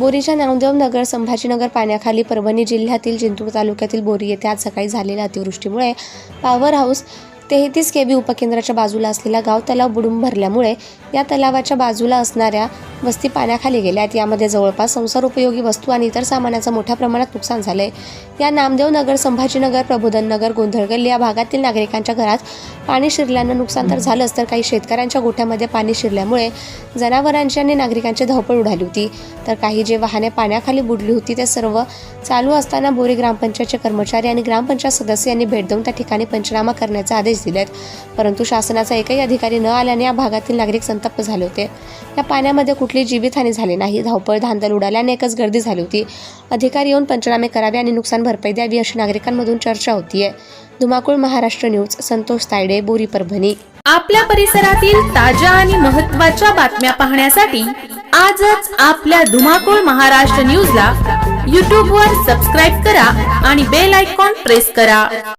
बोरीच्या नामदेव नगर संभाजीनगर पाण्याखाली परभणी जिल्ह्यातील जिंतूर तालुक्यातील बोरी येथे आज सकाळी झालेल्या अतिवृष्टीमुळे पॉवर हाऊस तेहतीस के बी उपकेंद्राच्या बाजूला असलेला गाव तलाव बुडून भरल्यामुळे या तलावाच्या बाजूला असणाऱ्या वस्ती पाण्याखाली गेल्या आहेत यामध्ये जवळपास संसार उपयोगी वस्तू आणि इतर सामानाचं मोठ्या प्रमाणात नुकसान झालंय. या नामदेव नगर संभाजीनगर प्रबोधन नगर गोंधळगल्ली या भागातील नागरिकांच्या घरात पाणी शिरल्यानं नुकसान तर झालंच तर काही शेतकऱ्यांच्या गोठ्यामध्ये पाणी शिरल्यामुळे जनावरांची आणि नागरिकांची धावपळ उडाली होती. तर काही जे वाहने पाण्याखाली बुडली होती ते सर्व चालू असताना बोरी ग्रामपंचायतचे कर्मचारी आणि ग्रामपंचायत सदस्य यांनी भेट देऊन त्या ठिकाणी पंचनामा करण्याचा आदेश दिलेत. परंतु शासनाचा एकही अधिकारी न आल्याने या भागातील नागरिक संतप्त झाले होते. या पाण्यामध्ये कुठली जीवितहानी झाली नाही. धावपळ धांदल उडाल्याने एकच गर्दी झाली होती. अधिकारी येऊन पंचनामे करावे आणि नुकसान भरपाई द्यावी अशी नागरिकांमधून चर्चा होतीये. धुमाकूळ महाराष्ट्र न्यूज संतोष तायडे बोरी परभणी. आपल्या परिसरातील ताज्या आणि महत्त्वाच्या बातम्या पाहण्यासाठी आजच आपल्या धुमाकूळ महाराष्ट्र न्यूजला यूट्यूबवर सबस्क्राईब करा आणि बेल आयकॉन प्रेस करा.